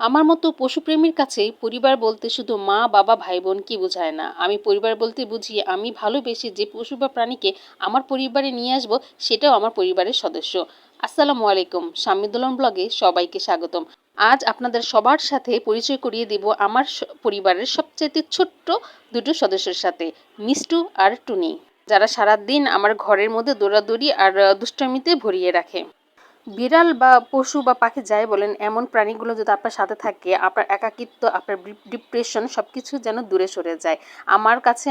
আমার মতো পশুপ্রেমীর কাছে পরিবার বলতে শুধু মা, বাবা ভাই বোন কি বোঝায় না। আমি পরিবার বলতে বুঝি, আমি ভালোবেসে যে পশু বা প্রাণীকে আমার পরিবারে নিয়ে আসব, সেটাও আমার পরিবারের সদস্য। আসসালামু আলাইকুম সামিদুলম ব্লগে সবাইকে স্বাগতম। আজ আপনাদের সবার সাথে পরিচয় করিয়ে দেব আমার পরিবারের সবচেয়ে ছোট্ট দুটো সদস্যের সাথে, মিষ্টু আর টুনি। যারা সারাদিন আমার ঘরের মধ্যে দৌড়াদৌড়ি আর দুষ্টামিতে ভরিয়ে রাখে। বিড়াল বা পশু বা পাখি যাই বলেন, এমন প্রাণীগুলো যদি আপনার সাথে থাকে, আপনার একাকিত্ব, আপনার ডিপ্রেশন সব কিছু যেন দূরে সরে যায়। আমার কাছে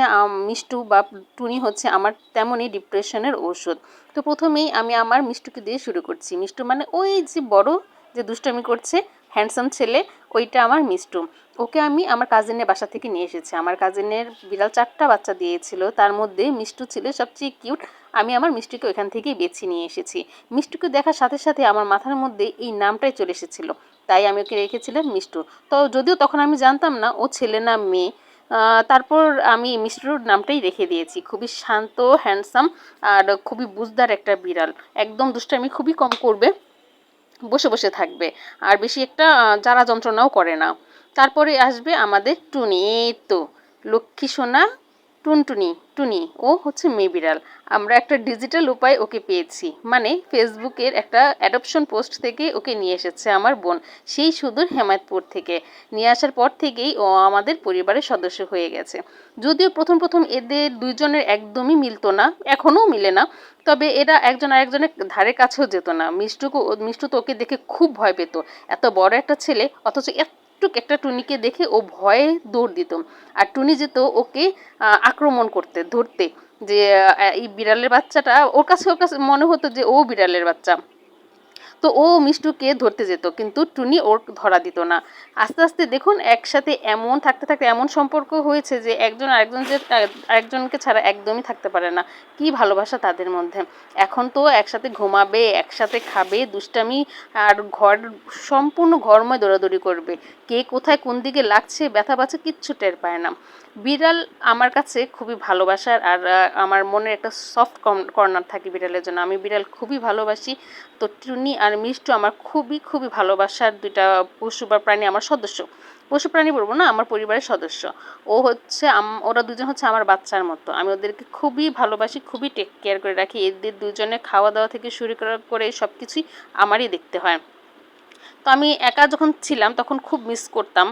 মিষ্টু বা টুনি হচ্ছে আমার তেমনই ডিপ্রেশনের ওষুধ তো প্রথমেই আমি আমার মিষ্টুকে দিয়ে শুরু করছি। মিষ্টু মানে ওই যে বড় যে দুষ্টামি করছে হ্যান্ডসাম ছেলে, ওইটা আমার মিষ্টু ওকে আমি আমার কাজিনের বাসা থেকে নিয়ে এসেছি। আমার কাজিনের বিড়াল চারটা বাচ্চা দিয়েছিল। তার মধ্যে মিষ্টু ছিল সবচেয়ে কিউট আমি আমার মিষ্টিকে ওইখান থেকেই বেছে নিয়ে এসেছি। মিষ্টুকে দেখার সাথে সাথে আমার মাথার মধ্যে এই নামটাই চলে এসেছিল। তাই আমি ওকে রেখেছিলাম মিষ্টু। তো যদিও তখন আমি জানতাম না, ও ছেলে না মেয়ে। তারপর আমি মিষ্টুর নামটাই রেখে দিয়েছি। খুবই শান্ত হ্যান্ডসাম আর খুবই বুঝদার একটা বিড়াল। একদম দুষ্টামি খুবই কম করবে। বসে বসে থাকবে। আর বেশি একটা জ্বালা যন্ত্রণাও করে না। তারপরে আসবে আমাদের টুনি। এই তো, লক্ষ্মী সোনা টুনটুনি, টুনি, ও হচ্ছে মেয়ে বিড়াল। আমরা একটা ডিজিটাল উপায় ওকে পেয়েছি মানে ফেসবুকের একটা অ্যাডপশন পোস্ট থেকে ওকে নিয়ে এসেছে আমার বোন, সেই সুদূর হেমায়তপুর থেকে। নিয়ে আসার পর থেকেই ও আমাদের পরিবারের সদস্য হয়ে গেছে। যদিও প্রথম প্রথম এদের দুইজনের একদমই মিলতো না, এখনও মিলে না, তবে এরা একজন আরেকজনের ধারে কাছেও যেত না। মিষ্টুকে, মিষ্টু তো ওকে দেখে খুব ভয় পেত। এত বড় একটা ছেলে, অথচ একটু একটা টুনিকে দেখে ও ভয়ে দৌড় দিত। আর টুনি যেত ওকে আক্রমণ করতে, ধরতে। যে এই বিড়ালের বাচ্চাটা, ওর কাছে ওর কাছে মনে হতো যে ও বিড়ালের বাচ্চা। তো ও মিষ্টুকে ধরতে যেত, কিন্তু টুনি ওর ধরা দিত না। আস্তে আস্তে দেখুন, একসাথে এমন থাকতে থাকতে এমন সম্পর্ক হয়েছে যে একজন আরেকজন যে আরেকজনকে ছাড়া একদমই থাকতে পারে না। কি ভালোবাসা তাদের মধ্যে। এখন তো একসাথে ঘুমাবে, একসাথে খাবে, দুষ্টামি আর ঘর, সম্পূর্ণ ঘরময় দৌড়াদৌড়ি করবে। কে কোথায় কোন দিকে লাগছে, ব্যথা পাচ্ছে কিচ্ছু টের পায় না। বিড়াল আমার কাছে খুবই ভালোবাসার আর আমার মনের একটা সফট কর্নার থাকে বিড়ালের জন্য। আমি বিড়াল খুবই ভালোবাসি। তো টুনি আর মিষ্টু আমার খুবই খুবই ভালোবাসার দুইটা পশু বা প্রাণী আমার সদস্য। পশু প্রাণী বলব না, আমার পরিবারের সদস্য। ও হচ্ছে ওরা দুজন হচ্ছে আমার বাচ্চার মতো। আমি ওদেরকে খুবই ভালোবাসি, খুবই টেক কেয়ার করে রাখি। এদের দুজনে খাওয়া দাওয়া থেকে শুরু করে সব কিছুই আমারই দেখতে হয়। তো আমি একা যখন ছিলাম তখন খুব মিস করতাম।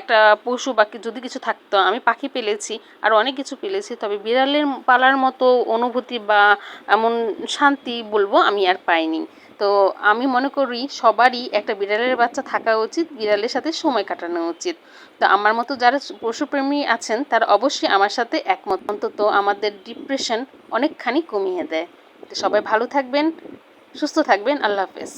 একটা পশু বাকি যদি কিছু থাকতো, আমি পাখি পেলেছি, আর অনেক কিছু পেলেছি। তবে বিড়ালের পালার মতো অনুভূতি বা এমন শান্তি বলব আমি আর পাইনি। তো আমি মনে করি সবারই একটা বিড়ালের বাচ্চা থাকা উচিত, বিড়ালের সাথে সময় কাটানো উচিত। তো আমার মতো যারা পশুপ্রেমী আছেন, তারা অবশ্যই আমার সাথে একমত। অন্তত আমাদের ডিপ্রেশন অনেকখানি কমিয়ে দেয়। তো সবাই ভালো থাকবেন, সুস্থ থাকবেন, আল্লাহ হাফেজ।